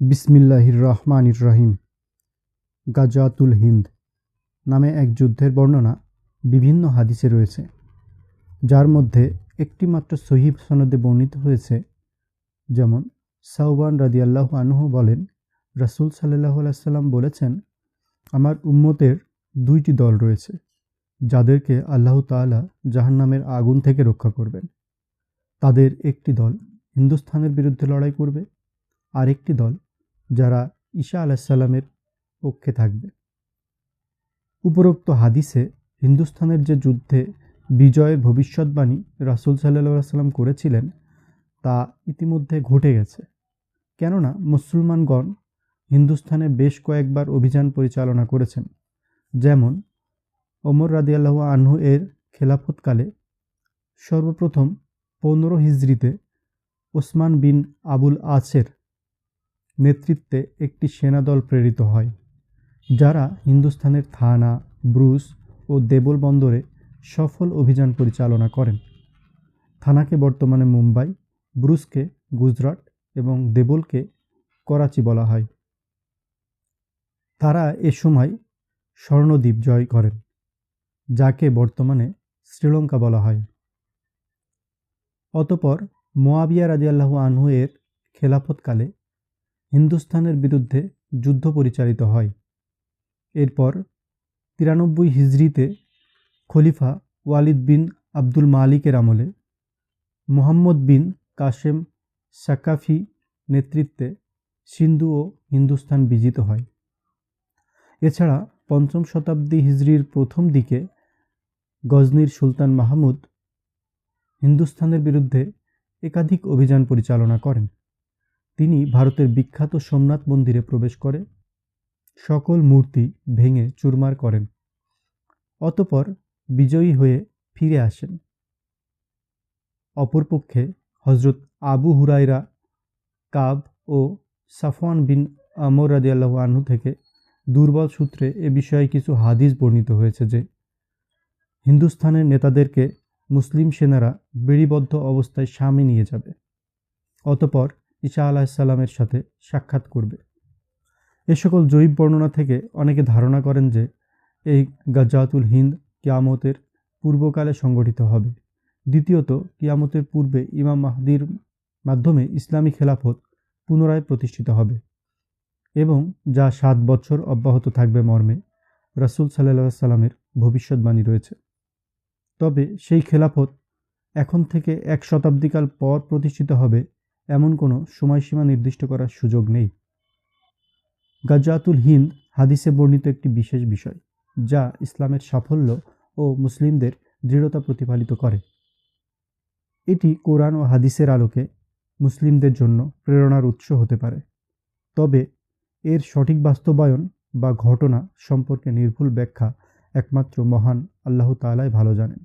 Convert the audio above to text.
বিসমিল্লাহির রহমানির রহিম। গাজাতুল হিন্দ নামে এক যুদ্ধের বর্ণনা বিভিন্ন হাদিসে রয়েছে, যার মধ্যে একটি মাত্র সহিহ সনদে বর্ণিত হয়েছে, যেমন সাউবান রাদিয়াল্লাহ আনহু বলেন, রাসূল সাল্লাহ আলাইসাল্লাম বলেছেন, আমার উম্মতের দুইটি দল রয়েছে, যাদেরকে আল্লাহ তাআলা জাহান্নামের আগুন থেকে রক্ষা করবেন। তাদের একটি দল হিন্দুস্থানের বিরুদ্ধে লড়াই করবে, আরেকটি দল যারা ঈশা আলাহিসাল্লামের পক্ষে থাকবে। উপরোক্ত হাদিসে হিন্দুস্থানের যে যুদ্ধে বিজয়ের ভবিষ্যৎবাণী রাসুল সাল্লাহ সাল্লাম করেছিলেন, তা ইতিমধ্যে ঘটে গেছে। কেননা মুসলমানগণ হিন্দুস্থানে বেশ কয়েকবার অভিযান পরিচালনা করেছেন। যেমন ওমর রাদিয়াল্লাহ আনহু এর খেলাফতকালে সর্বপ্রথম পনেরো হিজড়িতে ওসমান বিন আবুল আসের নেতৃত্বে একটি সেনাদল প্রেরিত হয়, যারা হিন্দুস্থানের থানা, ব্রুস ও দেবল বন্দরে সফল অভিযান পরিচালনা করেন। থানাকে বর্তমানে মুম্বাই, ব্রুসকে গুজরাট এবং দেবলকে করাচি বলা হয়। তারা এ সময় স্বর্ণদ্বীপ জয় করেন, যাকে বর্তমানে শ্রীলঙ্কা বলা হয়। অতপর মোয়াবিয়া রাজিয়াল্লাহু আনহু এর খেলাফতকালে হিন্দুস্তানের বিরুদ্ধে যুদ্ধ পরিচালিত হয়। এরপর তিরানব্বই হিজড়িতে খলিফা ওয়ালিদ বিন আব্দুল মালিকের আমলে মোহাম্মদ বিন কাশেম সাকাফি নেতৃত্বে সিন্ধু ও হিন্দুস্তান বিজিত হয়। এছাড়া পঞ্চম শতাব্দী হিজড়ির প্রথম দিকে গজনির সুলতান মাহমুদ হিন্দুস্তানের বিরুদ্ধে একাধিক অভিযান পরিচালনা করেন। তিনি ভারতের বিখ্যাত সোমনাথ মন্দিরে প্রবেশ করে, সকল মূর্তি ভেঙে চুরমার করেন, অতপর বিজয়ী হয়ে ফিরে আসেন। অপরপক্ষে হজরত আবু হুরাইরা কাব ও সাফওয়ান বিন আমর রাদিয়াল্লাহু আনহু থেকে দুর্বল সূত্রে এ বিষয়ে কিছু হাদিস বর্ণিত হয়েছে যে, হিন্দুস্থানের নেতাদেরকে মুসলিম সেনারা বেড়িবদ্ধ অবস্থায় সামনে নিয়ে যাবে, অতপর ঈশা আলাহিসাল্লামের সাথে সাক্ষাৎ করবে। এ সকল জৈব বর্ণনা থেকে অনেকে ধারণা করেন যে এই গাজাতুল হিন্দ কিয়ামতের পূর্বকালে সংগঠিত হবে। দ্বিতীয়ত, কিয়ামতের পূর্বে ইমাম মাহদির মাধ্যমে ইসলামী খেলাফত পুনরায় প্রতিষ্ঠিত হবে এবং যা সাত বছর অব্যাহত থাকবে মর্মে রাসুল সাল্লাহ সাল্লামের ভবিষ্যৎবাণী রয়েছে। তবে সেই খেলাফত এখন থেকে এক শতাব্দীকাল পর প্রতিষ্ঠিত হবে এমন কোনো সময়সীমা নির্দিষ্ট করার সুযোগ নেই। গাজাতুল হিন্দ হাদিসে বর্ণিত একটি বিশেষ বিষয়, যা ইসলামের সাফল্য ও মুসলিমদের দৃঢ়তা প্রতিফলিত করে। এটি কোরআন ও হাদিসের আলোকে মুসলিমদের জন্য প্রেরণার উৎস হতে পারে। তবে এর সঠিক বাস্তবায়ন বা ঘটনা সম্পর্কে নির্ভুল ব্যাখ্যা একমাত্র মহান আল্লাহ তালাই ভালো জানেন।